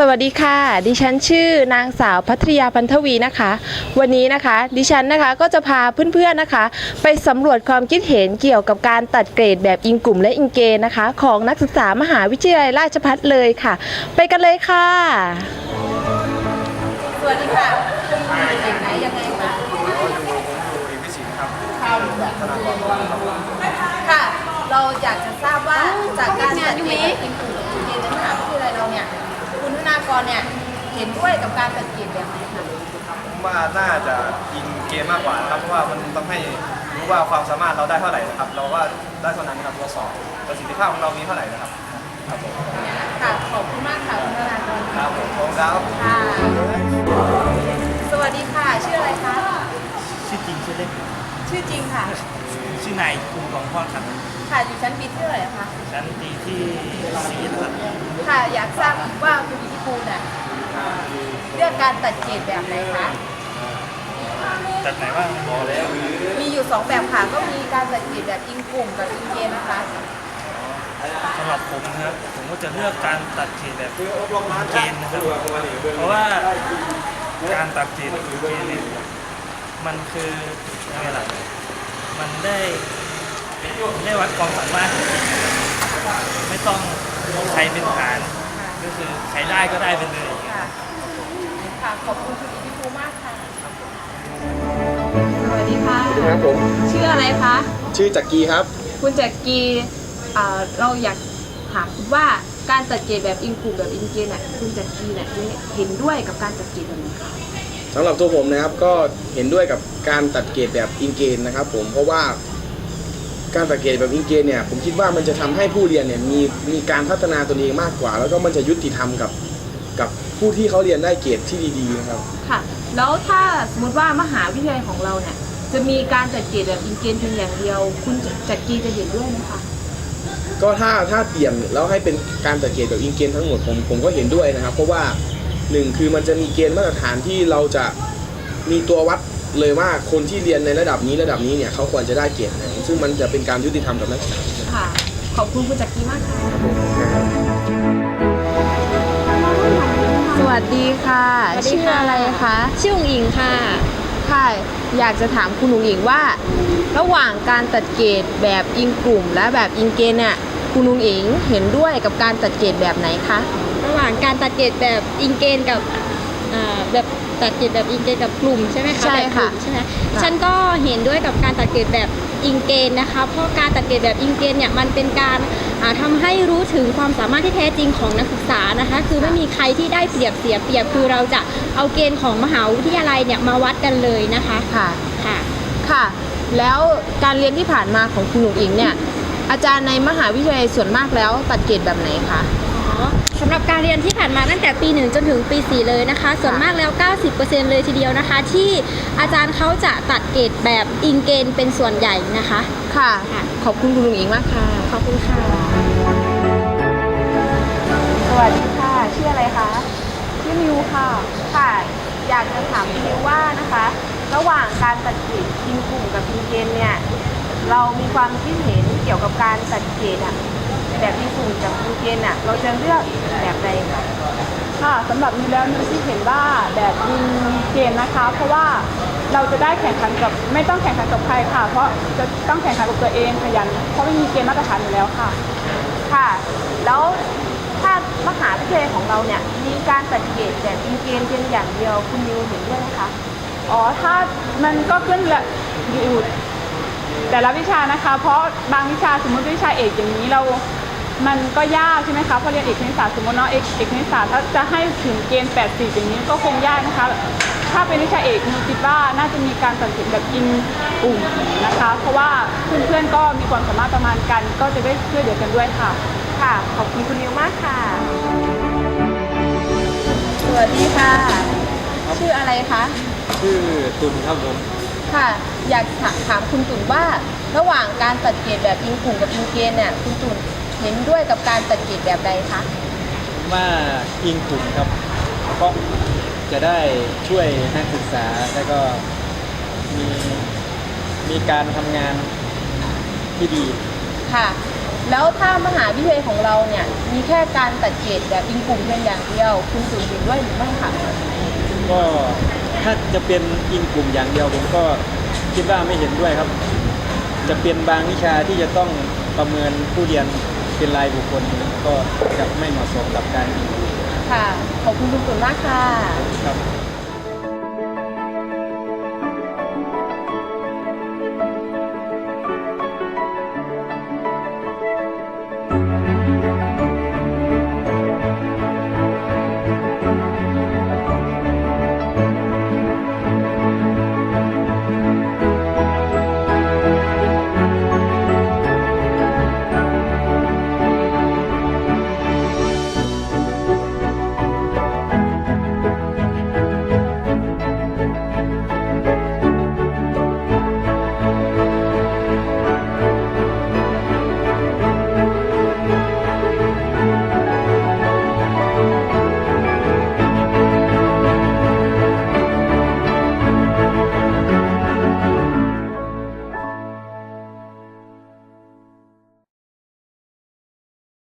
สวัสดีค่ะ ดิฉันชื่อนางสาวพัทยาพันธวีนะคะ วันนี้นะคะ ดิฉันนะคะก็จะพาเพื่อนๆนะคะ ไปสำรวจความคิดเห็นเกี่ยวกับการตัดเกรดแบบอิงกลุ่มและอิงเกณฑ์นะคะ ของนักศึกษามหาวิทยาลัยราชภัฏเลยค่ะ ไปกันเลยค่ะ สวัสดีค่ะเด็กไหนยังไงคะค่ะ เราอยากจะทราบว่าจากการตัดเกรดแบบอิง กรเนี่ยเห็นด้วยกับการตัดเกรดแบบไหนคะผมว่าน่าจะอิงเกมมากกว่านะครับเพราะว่ามันทำให้รู้ว่าความสามารถเราได้เท่าไหร่นะครับ เราว่าได้เท่านั้นครับตัวสอบประสิทธิภาพของเรามีเท่าไหร่นะครับครับผมค่ะขอบคุณมากค่ะคุณธนากรครับผมขอบคุณครับค่ะสวัสดีค่ะชื่ออะไรคะชื่อจริงชื่อเล่น ชื่อจริงค่ะ ชื่อนายคุณกองพ่อครับค่ะอยู่ชั้นปีที่เท่าไหร่คะ ชั้นปีที่สี่นะครับค่ะอยากทราบว่าคุณอิทธิภูมิเนี่ยเลือกการตัดเกรดแบบไหนคะ จัดไหนบ้างพอแล้วมีอยู่สองแบบค่ะ ก็มีการตัดเกรดแบบอิงกลุ่มกับอิงเกณฑ์นะคะ สำหรับผมนะครับ ผมก็จะเลือกการตัดเกรดแบบเกณฑ์นะครับ เพราะว่าการตัดเกรดเกณฑ์เนี่ย มันคือยังไงล่ะมันได้มันได้วัดความสามารถจริงๆนะครับไม่ต้องใครเป็นฐาน ก็คือใครได้ก็ได้ไปเลยค่ะค่ะขอบคุณคุณอิทธิภูมิมากค่ะสวัสดีค่ะครับผมชื่ออะไรคะชื่อจักรีครับ คุณแจ็กกีอ่าเราอยากถามคุณว่าการตัดเกรดแบบอินกลุ่มแบบอินเกณฑ์น่ะคุณแจ็กกีเนี่ยเห็นด้วยกับการตัดเกรดแบบนี้ค่ะ สำหรับตัวผมนะครับก็เห็นด้วยกับการตัดเกรดแบบอินเกณฑ์นะครับ ผมเพราะว่าการตัดเกรดแบบอินเกณฑ์เนี่ยผมคิดว่ามันจะทำให้ผู้เรียนเนี่ยมีมีการพัฒนาตัวเองมากกว่า แล้วก็มันจะยุติธรรมกับกับผู้ที่เขาเรียนได้เกรดที่ดีๆนะครับค่ะแล้วถ้าสมมติว่ามหาวิทยาลัยของเราเนี่ยจะมีการจัดเกรดแบบอินเกณฑ์เพียงอย่างเดียว คุณจักรีจะเห็นด้วยไหมคะก็ถ้าถ้าเปลี่ยนแล้วให้เป็นการตัดเกรดแบบอินเกณฑ์ทั้งหมดผมผมก็เห็นด้วยนะครับ เพราะว่า หนึ่งคือมันจะมีเกณฑ์มาตรฐานที่เราจะมีตัววัดเลยว่าคนที่เรียนในระดับนี้ระดับนี้เนี่ยเขาควรจะได้เกรดไหนซึ่งมันจะเป็นการยุติธรรมกับนักศึกษาค่ะ ขอบคุณคุณจักรีมากค่ะ สวัสดีค่ะ สวัสดีชื่อค่ะ อะไรคะ ชื่ออุ๋งอิงค่ะ ค่ะ อยากจะถามคุณหนุ่งหญิงว่า ระหว่างการตัดเกรดแบบอิงกลุ่ม และแบบอิงเกณฑ์เนี่ย คุณหนุ่งหญิงเห็นด้วยกับการตัดเกรดแบบไหนคะ ระหว่างการตัดเกรดแบบอิงเกณฑ์กับอ่าแบบตัดเกรดแบบอิงเกณฑ์กับกลุ่มใช่ไหมคะใช่แบบกค่ะลุ่มใช่ไหมฉันก็เห็นด้วยกับการตัดเกรดแบบอิงเกณฑ์นะคะเพราะการตัดเกรดแบบอิงเกณฑ์เนี่ยมันเป็นการอ่าทำาให้รู้ถึงความสามารถที่แท้จริงของนักศึกษานะคะ คือไม่มีใครที่ได้เปรียบเสียเปรียบคือเราจะเอาเกณฑ์ของมหาวิทยาลัยเนี่ยมาวัดกันเลยนะคะค่ะค่ะค่ะ แล้วการเรียนที่ผ่านมาของคุณหนุ่งหญิงเนี่ยอาจารย์ในมหาวิทยาลัยส่วนมากแล้วตัดเกรดแบบไหนคะ อ๋อสำหรับการเรียนที่ผ่านมาตั้งแต่ปี 1 จนถึงปี 4 เลยนะคะ ส่วนมากแล้ว 90%เลยทีเดียวนะคะ ที่อาจารย์เขาจะตัดเกรดแบบอิงเกณฑ์เป็นส่วนใหญ่นะคะ ค่ะ ค่ะ ขอบคุณคุณหนุ่งหญิงมากค่ะ ขอบคุณค่ะ สวัสดีค่ะ ชื่ออะไรคะ ชื่อมิวค่ะ ค่ะ อยากจะถามคุณมิวว่านะคะ ระหว่างการตัดเกรดอินกลุ่มกับอินเกณฑ์เนี่ย เรามีความคิดเห็นเกี่ยวกับการตัดเกรดอะ แบบอินกลุ่มกับอินเกณฑ์อะเราจะเลือกแบบใดคะค่ะสำหรับนิวแล้วนิวที่เห็นว่าแบบยิงเกมนะคะ เพราะว่าเราจะได้แข่งขันกับไม่ต้องแข่งขันกับใครค่ะ เพราะจะต้องแข่งขันกับตัวเองขยันเพราะไม่มีเกณฑ์มาตรฐานอยู่แล้วค่ะ ค่ะ แล้วถ้ามหาวิทยาลัยของเราเนี่ยมีการตัดเกรดแบบอินเกณฑ์เพียงอย่างเดียวคุณมิวเห็นด้วยไหมคะอ๋อถ้ามันก็ขึ้นละอยู่แต่ละวิชานะคะ เพราะบางวิชาสมมติวิชาเอกอย่างนี้เรา มันก็ยากใช่ไหมคะเพราะเรียนเอกคณิตศาสตร์สมมติเนาะเอกเอกคณิตศาสตร์ถ้าจะให้ถึงเกณฑ์80อย่างนี้ก็คงยากนะคะ ถ้าเป็นวิชาเอกนิวคิดว่าน่าจะมีการตัดสินแบบอินกลุ่มนะคะ เพราะว่าเพื่อนๆก็มีความสามารถประมาณกัน ก็จะได้ช่วยเหลือกันด้วยค่ะ ค่ะ ขอบคุณคุณนิวมากค่ะ สวัสดีค่ะ ชื่ออะไรคะชื่อตุนครับผมค่ะ อยากถถามคุณตุ่นว่าระหว่างการตัดเกรดแบบอิงกลุ่มกับอิงเกณฑ์เนี่ยคุณตุ่น เห็นด้วยกับการตัดเกรดแบบใดคะว่าอิงกลุ่มครับเพราะจะได้ช่วยนักศึกษาแล้วก็มีมีการทำงานที่ดีค่ะ แล้วถ้ามหาวิทยาลัยของเราเนี่ยมีแค่การตัดเกรดแบบอิงกลุ่มเพียงอย่างเดียว คุณสุนเห็นด้วยหรือไม่คะก็ถ้าจะเป็นอิงกลุ่มอย่างเดียวผมก็คิดว่าไม่เห็นด้วยครับ จะเป็นบางวิชาที่จะต้องประเมินผู้เรียน เป็นรายบุคคลก็จะไม่เหมาะสมกับการอิงกลุ่มค่ะ ขอบคุณคุณสุนมากค่ะ ครับ